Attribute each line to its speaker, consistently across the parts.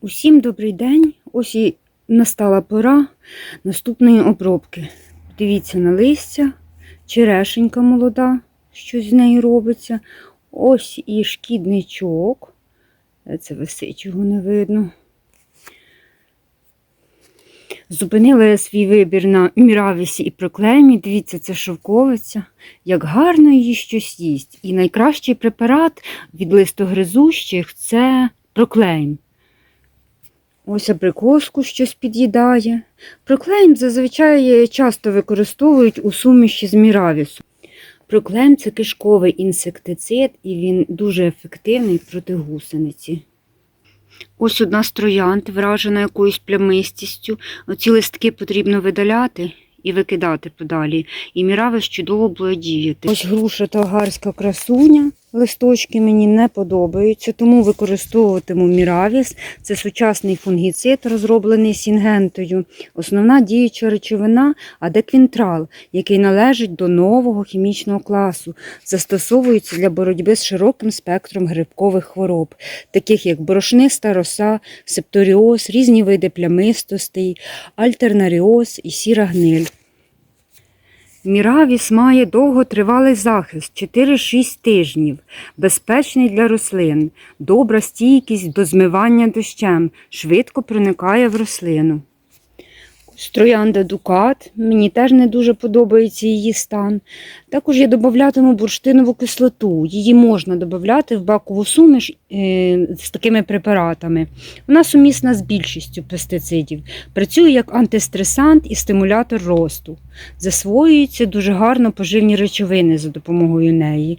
Speaker 1: Усім добрий день. Ось і настала пора наступної обробки. Дивіться на листя, черешенька молода, що з неї робиться. Ось і шкідничок. Це висить, його не видно. Зупинила я свій вибір на міравісі і проклеймі. Дивіться, це шовковиця. Як гарно її щось їсть. І найкращий препарат від листогризущих це проклейм. Ось абрикоску щось під'їдає. Проклейм зазвичай часто використовують у суміші з міравісу. Проклейм це кишковий інсектицид і він дуже ефективний проти гусениці. Ось одна з троянд, вражена якоюсь плямистістю. Оці листки потрібно видаляти і викидати подалі. І міравис чудово буде діяти. Ось груша талгарська красуня. Листочки мені не подобаються, тому використовуватиму міравіс. Це сучасний фунгіцид, розроблений сінгентою. Основна діюча речовина адеквінтрал, який належить до нового хімічного класу. Застосовується для боротьби з широким спектром грибкових хвороб, таких як борошниста роса, септоріоз, різні види плямистостей, альтернаріоз і сіра гниль. Міравіс має довготривалий захист 4-6 тижнів, безпечний для рослин, добра стійкість до змивання дощем, швидко проникає в рослину. Ось Троянда Дукат, мені теж не дуже подобається її стан. Також я додатиму бурштинову кислоту. Її можна додати в бакову суміш е, з такими препаратами. Вона сумісна з більшістю пестицидів. Працює як антистресант і стимулятор росту. Засвоюються дуже гарно поживні речовини за допомогою неї.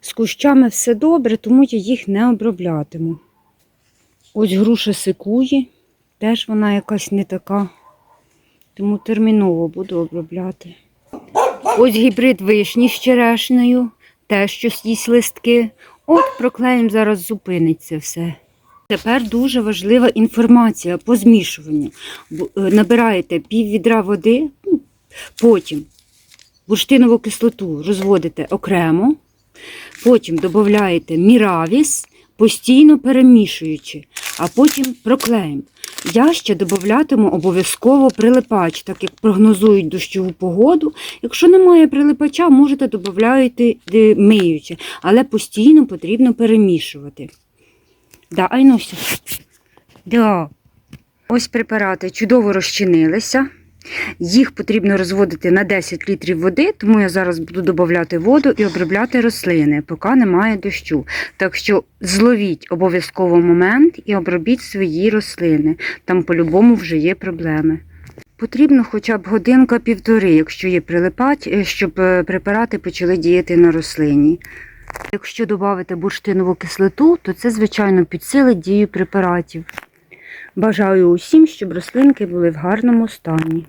Speaker 1: З кущами все добре, тому я їх не оброблятиму. Ось груша сикує, теж вона якась не така, тому терміново буду обробляти. Ось гібрид вишні з черешнею, теж щось їсть листки. От проклеїм зараз зупинить це все. Тепер дуже важлива інформація по змішуванню. Е, Набираєте пів відра води, ну, потім бурштинову кислоту розводите окремо, потім додаєте міравіс, постійно перемішуючи, а потім проклеїм. Я ще додатиму обов'язково прилипач, так як прогнозують дощову погоду. Якщо немає прилипача, можете додати е, миюче, але постійно потрібно перемішувати. Да, Айнуся. Да. Ось препарати чудово розчинилися. Їх потрібно розводити на 10 літрів води, тому я зараз буду додати воду і обробляти рослини, поки немає дощу. Так що зловіть обов'язково момент і обробіть свої рослини. Там по-любому вже є проблеми. Потрібно хоча б годинка-півтори, якщо є прилипать, е, щоб е, препарати почали діяти на рослині. Якщо додати бурштинову кислоту, то це, звичайно, підсилить дію препаратів. Бажаю усім, щоб рослинки були в гарному стані.